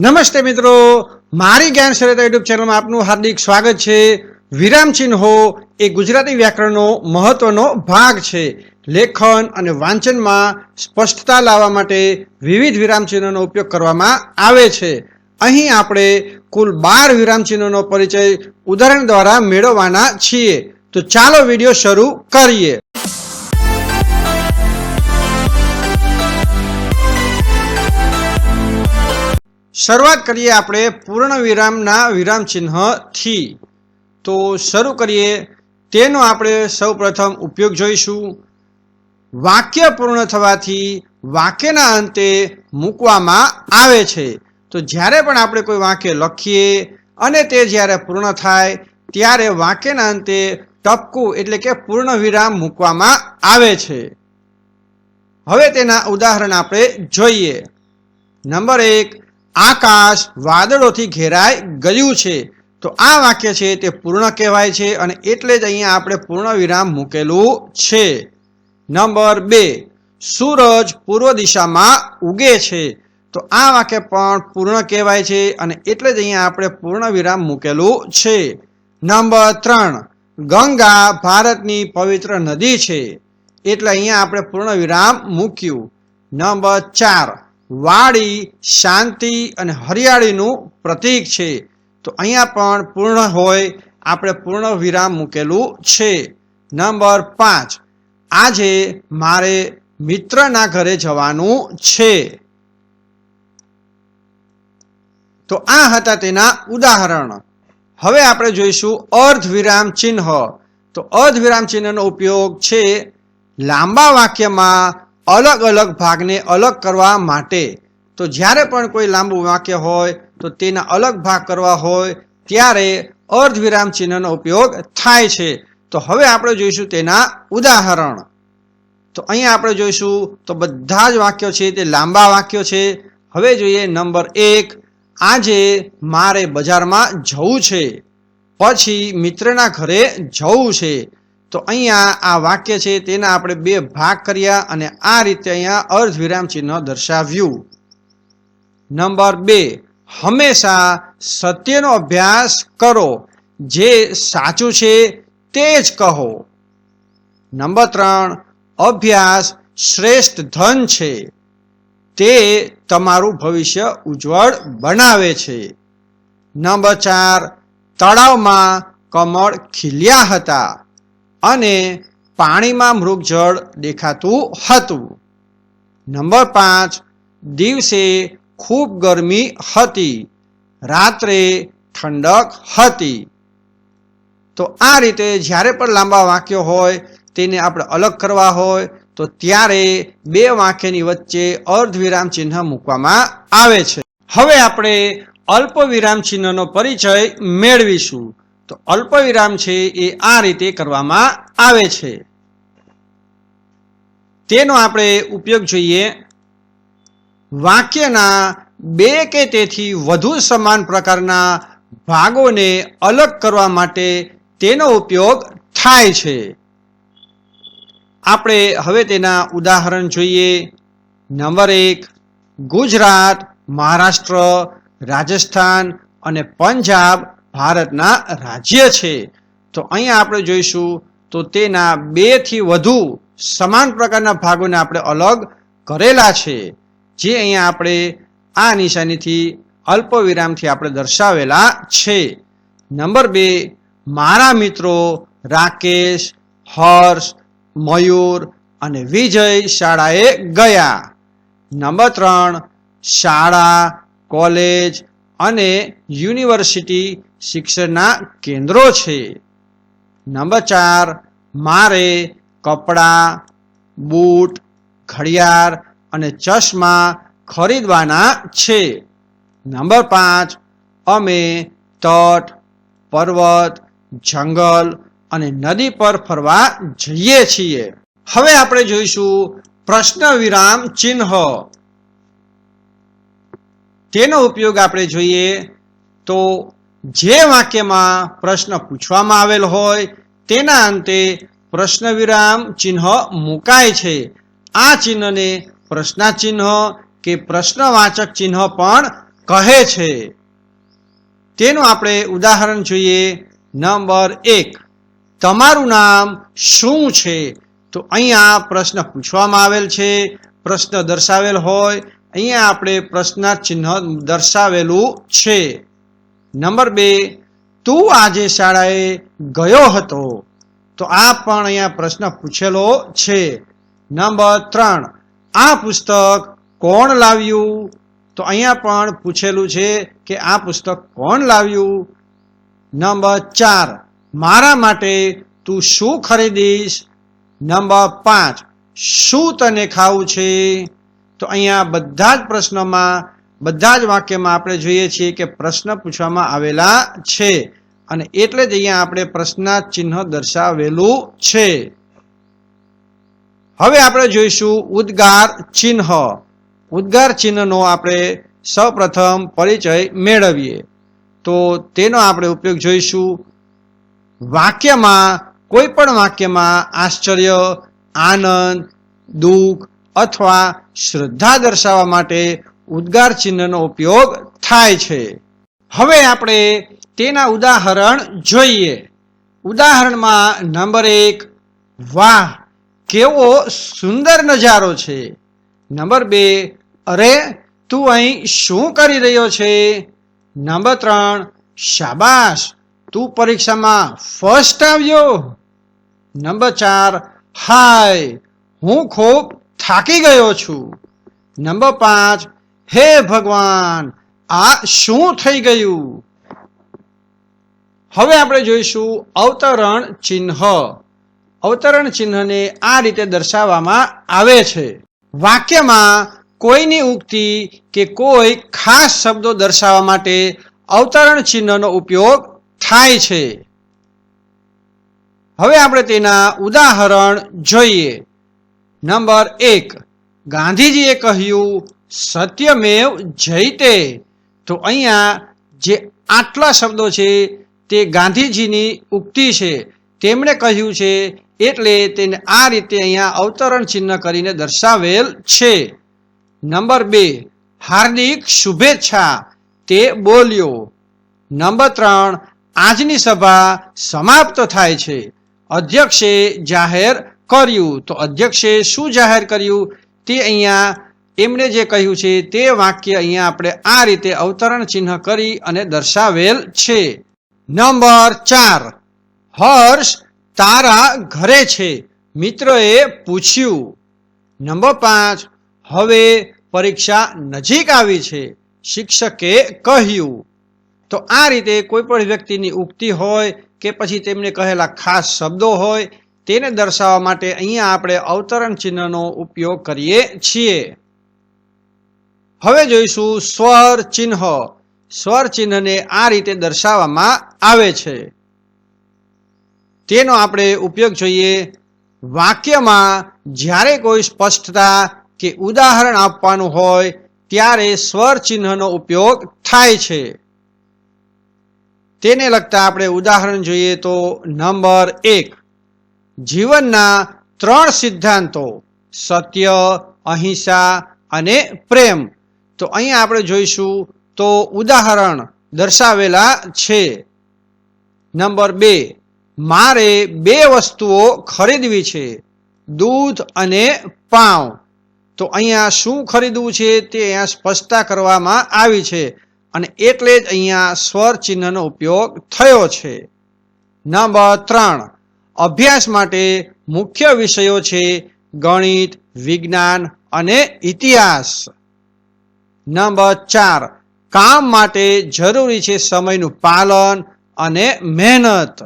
નમસ્તે મિત્રો. મારી જ્ઞાન શરત યુટ્યુબ ચેનલમાં આપનું હાર્દિક સ્વાગત છે. વિરામ ચિહ્નો એ ગુજરાતી વ્યાકરણનો મહત્વનો ભાગ છે. લેખન અને વાંચનમાં સ્પષ્ટતા લાવવા માટે વિવિધ વિરામ ચિહ્નોનો ઉપયોગ કરવામાં આવે છે. અહીં આપણે કુલ બાર વિરામ ચિહ્નોનો પરિચય ઉદાહરણ દ્વારા મેળવવાના છીએ. તો ચાલો વીડિયો શરૂ કરીએ. શરૂઆત કરીએ આપણે પૂર્ણ વિરામના વિરામ ચિહ્નથી તો શરૂ કરીએ, તેનો આપણે સૌ પ્રથમ ઉપયોગ જોઈશું. વાક્ય પૂર્ણ થવાથી વાક્યના અંતે મૂકવામાં આવે છે. તો જ્યારે પણ આપણે કોઈ વાક્ય લખીએ અને તે જ્યારે પૂર્ણ થાય, ત્યારે વાક્યના અંતે ટપકું એટલે કે પૂર્ણ વિરામ મૂકવામાં આવે છે. હવે તેના ઉદાહરણ આપણે જોઈએ. નંબર એક આકાશ વાદળોથી ઘેરાઈ ગયું છે. તો આ વાક્ય છે તે પૂર્ણ કહેવાય છે અને એટલે જ અહીંયા આપણે પૂર્ણ વિરામ મૂકેલું છે. નંબર બે, સૂરજ પૂર્વ દિશામાં ઉગે છે. તો આ વાક્ય પણ પૂર્ણ કહેવાય છે અને એટલે જ અહીંયા આપણે પૂર્ણ વિરામ મૂકેલું છે. નંબર ત્રણ, ગંગા ભારતની પવિત્ર નદી છે. એટલે અહીંયા આપણે પૂર્ણ વિરામ મૂક્યું. નંબર ચાર વાડી શાંતિ અને હરિયાળીનું પ્રતીક છે. તો અહીંયા પણ પૂર્ણ હોય, આપણે પૂર્ણ વિરામ મૂકેલું છે. નંબર પાંચ. આજે મારે મિત્રના ઘરે જવાનું છે. તો આ હતા તેના ઉદાહરણ. હવે આપણે જોઈશું અર્ધ વિરામ ચિહ્ન. તો અર્ધ વિરામ ચિહ્નનો ઉપયોગ છે લાંબા વાક્યમાં અલગ અલગ ભાગને અલગ કરવા માટે. તો જ્યારે પણ કોઈ લાંબુ વાક્ય હોય, તો તેના અલગ ભાગ કરવા હોય, ત્યારે અર્ધ વિરામ ચિહ્નનો ઉપયોગ થાય છે. તો હવે આપણે જોઈશું તેના ઉદાહરણ. તો અહીંયા આપણે જોઈશું, તો બધા જ વાક્યો છે, તે લાંબા વાક્યો છે. હવે જોઈએ નંબર એક, આજે મારે બજારમાં જવું છે. પછી મિત્રના ઘરે જવું છે. તો અહીંયા આ વાક્ય છે, તેના આપણે બે ભાગ કર્યા અને આ રીતે અહીંયા અર્ધ વિરામ ચિહ્ન દર્શાવ્યું. નંબર બે, હંમેશા સત્યનો અભ્યાસ કરો. જે સાચું છે, તે જ કહો. નંબર ત્રણ, અભ્યાસ શ્રેષ્ઠ ધન છે. તે તમારું ભવિષ્ય ઉજ્જવળ બનાવે છે. નંબર ચાર, તળાવમાં કમળ ખીલ્યા હતા. અને પાણીમાં મૃગજળ દેખાતું હતું. નંબર પાંચ, દિવસે ખૂબ ગરમી હતી. રાત્રે ઠંડક હતી. તો આ રીતે જ્યારે પણ લાંબા વાક્યો હોય, તેને આપણે અલગ કરવા હોય, તો ત્યારે બે વાક્યની વચ્ચે અર્ધ વિરામ ચિહ્ન મૂકવામાં આવે છે. હવે આપણે અલ્પ વિરામ ચિહ્નનો પરિચય મેળવીશું. તો અલ્પ વિરામ છે એ આ રીતે કરવામાં આવે છે. તેનો આપણે ઉપયોગ જોઈએ. વાક્યના બે કે તેથી વધુ સમાન પ્રકારના ભાગોને અલગ કરવા માટે તેનો ઉપયોગ થાય છે. આપણે હવે તેના ઉદાહરણ જોઈએ. નંબર એક, ગુજરાત, મહારાષ્ટ્ર, રાજસ્થાન અને પંજાબ ભારતના રાજ્ય છે. તો અહીંયા આપણે જોઈશું, તો તેના બેથી વધુ સમાન પ્રકારના ભાગોને આપણે અલગ કરેલા છે. જે અહીંયા આપણે આ નિશાનીથી અલ્પ વિરામથી આપણે દર્શાવેલા છે. નંબર બે, મારા મિત્રો રાકેશ, હર્ષ, મયુર અને વિજય શાળાએ ગયા. નંબર ત્રણ, શાળા, કોલેજ અને યુનિવર્સિટી શિક્ષણના કેન્દ્રો છે. નંબર ચાર, મારે કપડાં, બૂટ, ઘડિયાળ અને ચશ્મા ખરીદવાના છે. નંબર પાંચ, અમે તટ, પર્વત, જંગલ અને નદી પર ફરવા જઈએ છીએ. હવે આપણે જોઈશું પ્રશ્ન વિરામ ચિહ્ન. તેનો ઉપયોગ આપણે જોઈએ તો જે વાક્યમાં પ્રશ્ન પૂછવામાં આવેલ હોય, તેના અંતે પ્રશ્ન વિરામ ચિહ્ન મુકાય છે. આ ચિહ્નને પ્રશ્નાચિહ્ન કે પ્રશ્નવાચક ચિહ્ન પણ કહે છે. તેનું આપણે ઉદાહરણ જોઈએ. નંબર એક, તમારું નામ શું છે? તો અહીંયા પ્રશ્ન પૂછવામાં આવેલ છે, પ્રશ્ન દર્શાવેલ હોય અહીંયા આપણે પ્રશ્નાર્થ ચિહ્ન દર્શાવેલું છે. નંબર બે, તું આજે શાળાએ ગયો હતો? તો આ પણ અહીંયા પ્રશ્ન પૂછેલો છે. નંબર ત્રણ, આ પુસ્તક કોણ લાવ્યું? તો અહીંયા પણ પૂછેલું છે કે આ પુસ્તક કોણ લાવ્યું? નંબર ચાર, મારા માટે તું શું ખરીદીશ? નંબર પાંચ, શું તને ખાવું છે? તો અહીંયા બધા જ પ્રશ્નોમાં, બધા જ વાક્યમાં આપણે જોઈએ છીએ કે પ્રશ્ન પૂછવામાં આવેલા છે. અને એટલે જ અહીંયા આપણે પ્રશ્નાર્થ ચિહ્ન દર્શાવેલું છે. હવે આપણે જોઈશું ઉદ્ગાર ચિહ્ન. ઉદ્ગાર ચિહ્નનો આપણે સૌપ્રથમ પરિચય મેળવીએ. તો તેનો આપણે ઉપયોગ જોઈશું. વાક્યમાં, કોઈ પણ વાક્યમાં આશ્ચર્ય, આનંદ, દુઃખ અથવા શ્રદ્ધા દર્શાવવા માટે ઉદ્ગાર ચિહ્નનો ઉપયોગ થાય છે. હવે આપણે તેના ઉદાહરણ જોઈએ. ઉદાહરણમાં નંબર એક, વાહ, કેવો સુંદર નજારો છે. નંબર બે, અરે, તું અહીં શું કરી રહ્યો છે? નંબર ત્રણ, શાબાશ, તું પરીક્ષામાં ફર્સ્ટ આવ્યો. નંબર ચાર, હાય, હું ખૂબ થાકી ગયો છું. નંબર પાંચ, હે ભગવાન, આ શું થઈ ગયું? હવે આપણે જોઈશું અવતરણ ચિહ્ન. અવતરણ ચિહ્નને આ રીતે દર્શાવવામાં આવે છે. વાક્યમાં કોઈની ઉક્તિ કે કોઈ ખાસ શબ્દો દર્શાવવા માટે અવતરણ ચિહ્નનો ઉપયોગ થાય છે. હવે આપણે તેના ઉદાહરણ જોઈએ. નંબર એક, ગાંધીજીએ કહ્યું, સત્યમેવ જયતે. તો અહીંયા જે આટલા શબ્દો છે, તે ગાંધીજીની ઉક્તિ છે. તેમણે કહ્યું છે, એટલે તેને આ રીતે અહીંયા અવતરણ ચિહ્ન કરીને દર્શાવેલ છે. નંબર બે, હાર્દિક શુભેચ્છા. તે બોલ્યો, નંબર ત્રણ, આજની સભા સમાપ્ત થાય છે. અધ્યક્ષે જાહેર કર્યું. તો અધ્યક્ષે શું જાહેર કર્યું? તે અહીંયા એમણે જે કહ્યું છે, તે વાક્ય અહીંયા આપણે આ રીતે અવતરણ ચિહ્ન કરી અને દર્શાવેલ છે. નંબર ચાર. હર્ષ તારા ઘરે છે. મિત્રએ પૂછ્યું. નંબર પાંચ. હવે પરીક્ષા નજીક આવી છે. શિક્ષકે કહ્યું. તો આ રીતે કોઈ પણ વ્યક્તિની ઉક્તિ હોય કે પછી તેમને કહેલા ખાસ શબ્દો હોય તેને દર્શાવવા માટે અહીંયા આપણે અવતરણ ચિહ્નનો ઉપયોગ કરીએ છીએ. હવે જોઈશું સ્વર ચિહ્ન. સ્વર ચિહ્નને આ રીતે દર્શાવવામાં આવે છે. તેનો આપણે ઉપયોગ જોઈએ વાક્યમાં જ્યારે કોઈ સ્પષ્ટતા કે ઉદાહરણ આપવાનું હોય ત્યારે સ્વર ચિહ્નનો ઉપયોગ થાય છે. તેને લગતા આપણે ઉદાહરણ જોઈએ તો નંબર એક. જીવનના ત્રણ સિદ્ધાંતો, સત્ય, અહિંસા અને પ્રેમ. તો અહીંયા આપણે જોઈશું તો ઉદાહરણ દર્શાવેલા છે. નંબર બે, મારે બે વસ્તુઓ ખરીદવી છે, દૂધ અને પાઉં. તો અહીંયા શું ખરીદવું છે તે અહીંયા સ્પષ્ટતા કરવામાં આવી છે અને એટલે જ અહીંયા સ્વર ચિહ્નનો ઉપયોગ થયો છે. નંબર ત્રણ અભ્યાસ માટે મુખ્ય વિષયો છે ગણિત, વિજ્ઞાન અને ઇતિહાસ. નંબર ચાર, કામ માટે જરૂરી છે સમયનું પાલન અને મહેનત.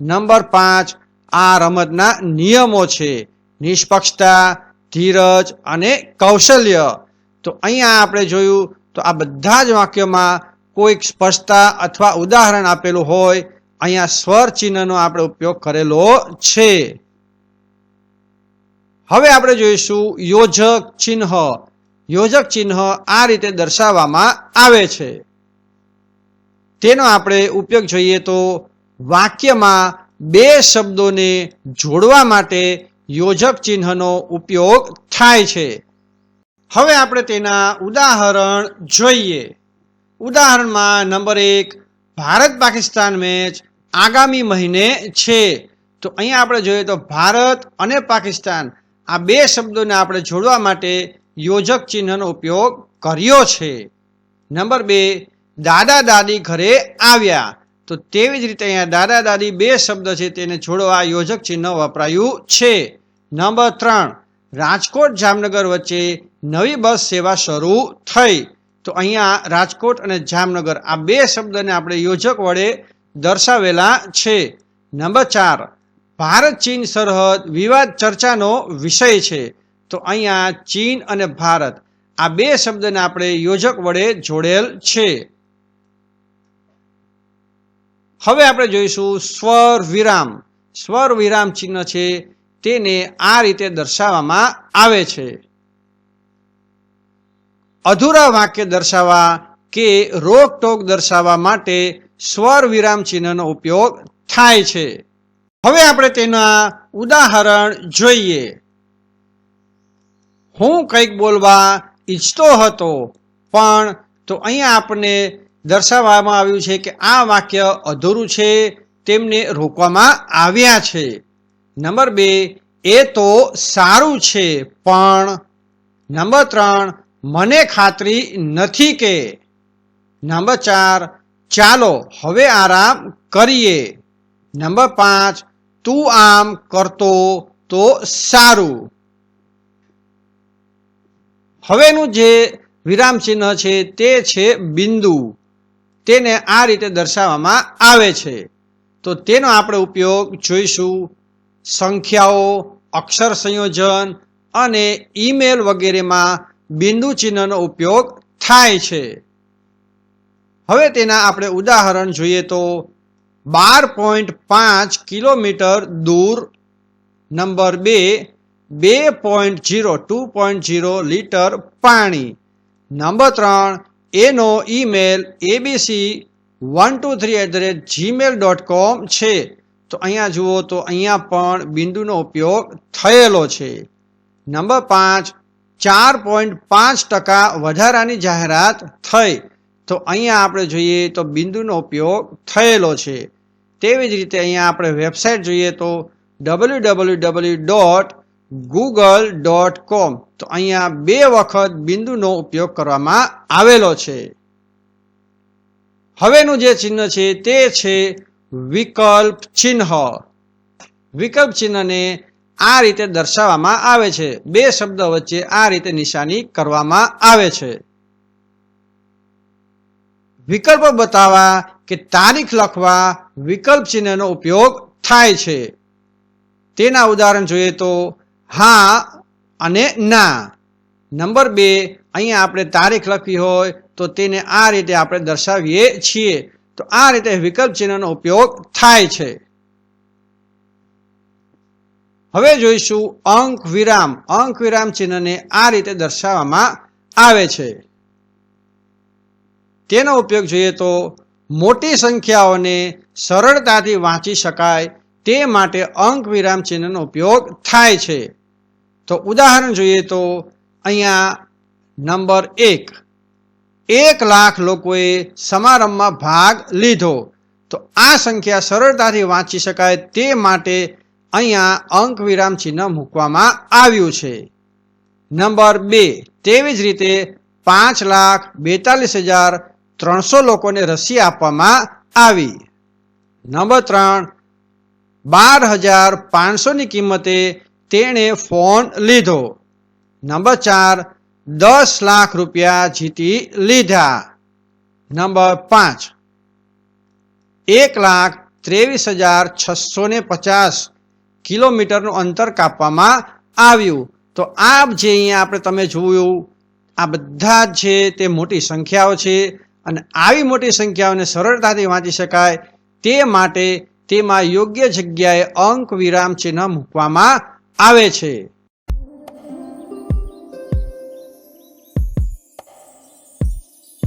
નંબર પાંચ, આ રમતના નિયમો છે. નિષ્પક્ષતા, ધીરજ અને કૌશલ્ય. તો અહીંયા આપણે જોયું, તો આ બધા જ વાક્યોમાં કોઈક સ્પષ્ટતા અથવા ઉદાહરણ આપેલું હોય અહીંયા સ્વર ચિહ્નનો આપણે ઉપયોગ કરેલો છે. હવે આપણે જોઈશું યોજક ચિહ્ન. યોજક ચિહ્ન આ રીતે દર્શાવવામાં આવે છે. તેનો આપણે ઉપયોગ જોઈએ તો વાક્યમાં બે શબ્દોને જોડવા માટે યોજક ચિહ્નનો ઉપયોગ થાય છે. હવે આપણે તેના ઉદાહરણ જોઈએ. ઉદાહરણમાં નંબર એક ભારત પાકિસ્તાન મેચ આગામી મહિને છે. તો અહીંયા આપણે જોઈએ તો ભારત અને પાકિસ્તાન આ બે શબ્દોને આપણે જોડવા માટે યોજક ચિહ્નનો ઉપયોગ કર્યો છે. નંબર બે, દાદા દાદી ઘરે આવ્યા. તો તેવી જ રીતે અહીંયા દાદા દાદી બે શબ્દ છે તેને જોડવા યોજક ચિહ્ન વપરાયું છે. નંબર ત્રણ, રાજકોટ જામનગર વચ્ચે નવી બસ સેવા શરૂ થઈ. તો અહીંયા રાજકોટ અને જામનગર આ બે શબ્દને આપણે યોજક વડે દર્શાવેલા છે. નંબર ચાર, ભારત ચીન સરહદ વિવાદ ચર્ચાનો વિષય છે. તો અહીંયા ચીન અને ભારત આ બે શબ્દને આપણે યોજક વડે જોડેલ છે. હવે આપણે જોઈશું સ્વર વિરામ સ્વર વિરામ ચિહ્ન છે, તેને આ રીતે દર્શાવવામાં આવે છે. અધૂરા વાક્ય દર્શાવવા કે રોકટોક દર્શાવવા માટે સ્વર વિરામ ચિહ્નનો ઉપયોગ થાય છે. હવે આપણે તેના ઉદાહરણ જોઈએ. હું કંઈક બોલવા ઈચ્છતો હતો, પણ તો અહીંયા આપણને દર્શાવવામાં આવ્યું છે કે આ વાક્ય અધૂરું છે, તેમને રોકવામાં આવ્યા છે. નંબર બે, એ તો સારું છે, પણ નંબર ત્રણ મને ખાતરી નથી કે નંબર ચાર, ચાલો હવે આરામ કરીએ. નંબર પાંચ, તું આમ કરતો તો સારું. હવેનું જે વિરામ ચિહ્ન છે તે છે બિંદુ. તેને આ રીતે દર્શાવવામાં આવે છે. તો તેનો આપણે ઉપયોગ જોઈશું. સંખ્યાઓ, અક્ષર સંયોજન અને ઈમેલ વગેરેમાં બિંદુ ચિહ્નનો ઉપયોગ થાય છે. હવે તેના આપણે ઉદાહરણ જોઈએ તો બાર પોઈન્ટ પાંચ કિલોમીટર દૂર નંબર બે બે point zero two point zero litre પાણી. નંબર ત્રણ, એનો email ABC one two three at the rate Gmail dot com છે. તો અહીંયા જુઓ તો અહીંયા પણ બિંદુનો ઉપયોગ થયેલો છે. નંબર પાંચ ચાર પોઈન્ટ પાંચ ટકા વધારાની જાહેરાત થઈ. તો અહીંયા આપણે જોઈએ તો બિંદુનો ઉપયોગ થયેલો છે. તેવી જ રીતે અહીંયા આપણે વેબસાઇટ જોઈએ તો W W W dot Google dot com તો અહીંયા બે વખત બિંદુનો ઉપયોગ કરવામાં આવેલો છે. હવેનું જે ચિહ્ન છે તે છે વિકલ્પ ચિહ્ન. વિકલ્પ ચિહ્નને આ રીતે દર્શાવવામાં આવે છે. બે શબ્દ વચ્ચે આ રીતે નિશાની કરવામાં આવે છે. વિકલ્પ બતાવવા કે તારીખ લખવા વિકલ્પ ચિહ્નનો ઉપયોગ થાય છે. તેના ઉદાહરણ જોઈએ તો, હા અને ના. નંબર બે, અહીંયા આપણે તારીખ લખવી હોય તો તેને આ રીતે આપણે દર્શાવીએ છીએ. તો આ રીતે વિકલ્પ ચિહ્નનો ઉપયોગ થાય છે. હવે જોઈશું અંક વિરામ. અંક વિરામ ચિહ્નને આ રીતે દર્શાવવામાં આવે છે. તેનો ઉપયોગ જોઈએ તો મોટી સંખ્યાઓને સરળતાથી વાંચી શકાય. તે માટે અંક વિરામ ચિહ્નનો ઉપયોગ થાય છે. તો ઉદાહરણ જોઈએ તો અહીંયા નંબર એક. એક લાખ લોકોએ સમારંભમાં ભાગ લીધો. તો આ સંખ્યા સરળતાથી વાંચી શકાય તે માટે અહીંયા અંક વિરામ ચિહ્ન મૂકવામાં આવ્યું છે. નંબર બે, તેવી જ રીતે પાંચ લાખ બેતાલીસ હજાર ત્રણસો લોકોને રસી આપવામાં આવી. નંબર ત્રણ, બાર હજાર પાંચસોની કિંમતે તેણે ફોન લીધો. નંબર ચાર, દસ લાખ રૂપિયા જીતી લીધા. નંબર પાંચ, એક લાખ ત્રેવીસ હજાર છસો ને પચાસ કિલોમીટરનું અંતર કાપવામાં આવ્યું. તો આ જે અહીંયા આપણે તમે જોયું, આ બધા જ છે તે મોટી સંખ્યાઓ છે અને આવી મોટી સંખ્યાઓને સરળતાથી વાંચી શકાય. તે માટે તેમાં યોગ્ય જગ્યાએ અંક વિરામ ચિહ્ન મૂકવામાં આવે છે.